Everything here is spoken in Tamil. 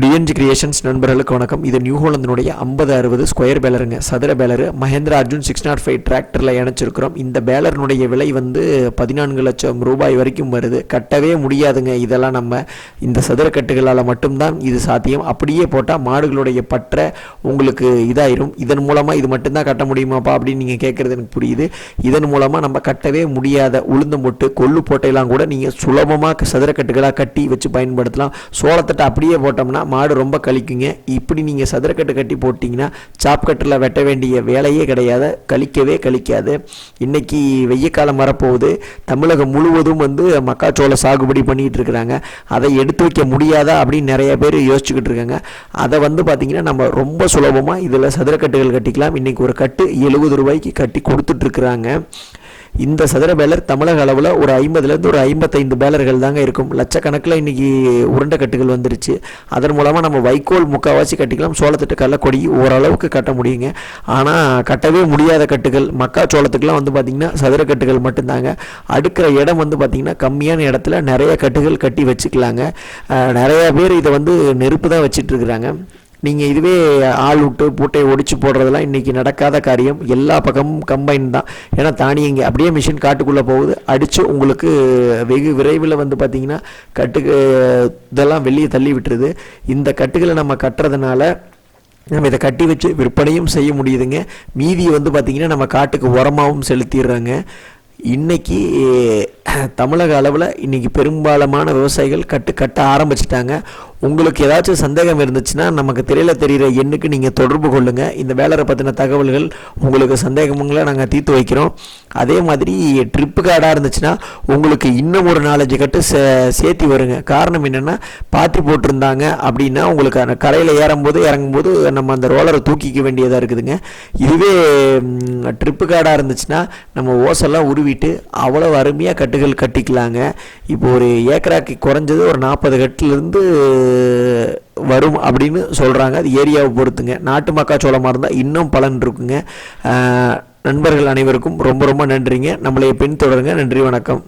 டிஎன்ஜி கிரியேஷன்ஸ் நண்பர்களுக்கு வணக்கம். இது நியூ ஹோலந்தினுடைய ஐம்பது அறுபது ஸ்கொயர் பேலருங்க சதுர baler Mahindra Arjun six nought five டிராக்டரில் இணைச்சிருக்கிறோம். இந்த பேலரினுடைய விலை வந்து பதினான்கு லட்சம் ரூபாய் வரைக்கும் வருது. கட்டவே முடியாதுங்க. இதெல்லாம் நம்ம இந்த சதுர கட்டுகளால் மட்டும்தான் இது சாத்தியம். அப்படியே போட்டால் மாடுகளுடைய பற்ற உங்களுக்கு இதாயிரும். இதன் மூலமாக இது மட்டும்தான் கட்ட முடியுமாப்பா அப்படின்னு நீங்கள் கேட்குறது எனக்கு புரியுது. இதன் மூலமாக நம்ம கட்டவே முடியாத உளுந்தம் போட்டு கொள்ளு போட்டையெல்லாம் கூட நீங்கள் சுலபமாக சதுர கட்டுகளாக கட்டி வச்சு பயன்படுத்தலாம். சோளத்தட்டை அப்படியே போட்டோம்னா மாடு ரொம்ப கழிக்குங்க. இப்படி நீங்கள் சதுரக்கட்டு கட்டி போட்டிங்கன்னா சாப்கட்டில் வெட்ட வேண்டிய வேலையே கிடையாது. கழிக்கவே கழிக்காது. இன்றைக்கி வெய்ய காலம் வரப்போகுது. தமிழகம் முழுவதும் வந்து மக்காச்சோள சாகுபடி பண்ணிகிட்டு இருக்கிறாங்க. அதை எடுத்து வைக்க முடியாதா அப்படின்னு நிறைய பேர் யோசிச்சுக்கிட்டு இருக்காங்க. அதை வந்து பார்த்திங்கன்னா நம்ம ரொம்ப சுலபமாக இதில் சதுரக்கட்டுகள் கட்டிக்கலாம். இன்றைக்கி ஒரு கட்டு எழுபது ரூபாய்க்கு கட்டி கொடுத்துட்ருக்குறாங்க இந்த சதுர பேலர் தமிழக அளவில் ஒரு ஐம்பதுலேருந்து ஒரு ஐம்பத்தைந்து பேலர்கள் தாங்க இருக்கும். லட்சக்கணக்கில் இன்றைக்கி உருண்டை கட்டுகள் வந்துருச்சு. அதன் மூலமாக நம்ம வைக்கோல் முக்கால்வாசி கட்டிக்கலாம். சோளத்தட்டு கடலக்கொடி ஓரளவுக்கு கட்ட முடியுங்க. ஆனால் கட்டவே முடியாத கட்டுகள். மக்காச்சோளத்துக்குலாம் வந்து பார்த்திங்கன்னா சதுர கட்டுகள் மட்டும்தாங்க. அடுக்கிற இடம் வந்து பார்த்திங்கன்னா கம்மியான இடத்துல நிறைய கட்டுகள் கட்டி வச்சுக்கலாங்க. நிறையா பேர் இதை வந்து நெருப்பு தான் வச்சிட்டு இருக்கிறாங்க. நீங்கள் இதுவே ஆள் விட்டு பூட்டையை ஒடிச்சு போடுறதெல்லாம் இன்றைக்கி நடக்காத காரியம். எல்லா பக்கமும் கம்பைன் தான். ஏன்னா தானியங்க அப்படியே மிஷின் காட்டுக்குள்ளே போகுது. அடித்து உங்களுக்கு வெகு விரைவில் வந்து பார்த்திங்கன்னா கட்டுக்கு இதெல்லாம் வெளியே தள்ளி விட்டுருது. இந்த கட்டுகளை நம்ம கட்டுறதுனால நம்ம இதை கட்டி வச்சு விற்பனையும் செய்ய முடியுதுங்க. மீதியை வந்து பார்த்திங்கன்னா நம்ம காட்டுக்கு உரமாகவும் செலுத்திடுறாங்க. இன்னைக்கு தமிழக அளவில் இன்றைக்கி பெரும்பாலான விவசாயிகள் கட்டு கட்ட ஆரம்பிச்சிட்டாங்க. உங்களுக்கு ஏதாச்சும் சந்தேகம் இருந்துச்சுன்னா நமக்கு தெரியல தெரிகிற எண்ணுக்கு நீங்கள் தொடர்பு கொள்ளுங்கள் இந்த வேலரை பற்றின தகவல்கள் உங்களுக்கு சந்தேகங்களை நாங்கள் தீர்த்து வைக்கிறோம். அதே மாதிரி ட்ரிப்பு கார்டாக இருந்துச்சுன்னா உங்களுக்கு இன்னும் ஒரு நாலஞ்சு கட்டு சே சேர்த்தி வருங்க. காரணம் என்னென்னா பாத்தி போட்டிருந்தாங்க அப்படின்னா உங்களுக்கு அந்த கரையில் ஏறும்போது இறங்கும்போது நம்ம அந்த ரோலரை தூக்கிக்க வேண்டியதாக இருக்குதுங்க. இதுவே ட்ரிப்பு கார்டாக இருந்துச்சுன்னா நம்ம ஓசெல்லாம் உருவிட்டு அவ்வளோ அருமையாக கட்டுகள் கட்டிக்கலாங்க. இப்போ ஒரு ஏக்கராக்கு குறைஞ்சது ஒரு நாற்பது கட்டுலேருந்து வரும் அப்படின்னு சொல்கிறாங்க அது ஏரியாவை பொறுத்துங்க. நாட்டு மக்காச்சோளமாக இருந்தால் இன்னும் பலன் இருக்குங்க. நண்பர்கள் அனைவருக்கும் ரொம்ப ரொம்ப நன்றிங்க. நம்மளை பின்தொடருங்க. நன்றி வணக்கம்.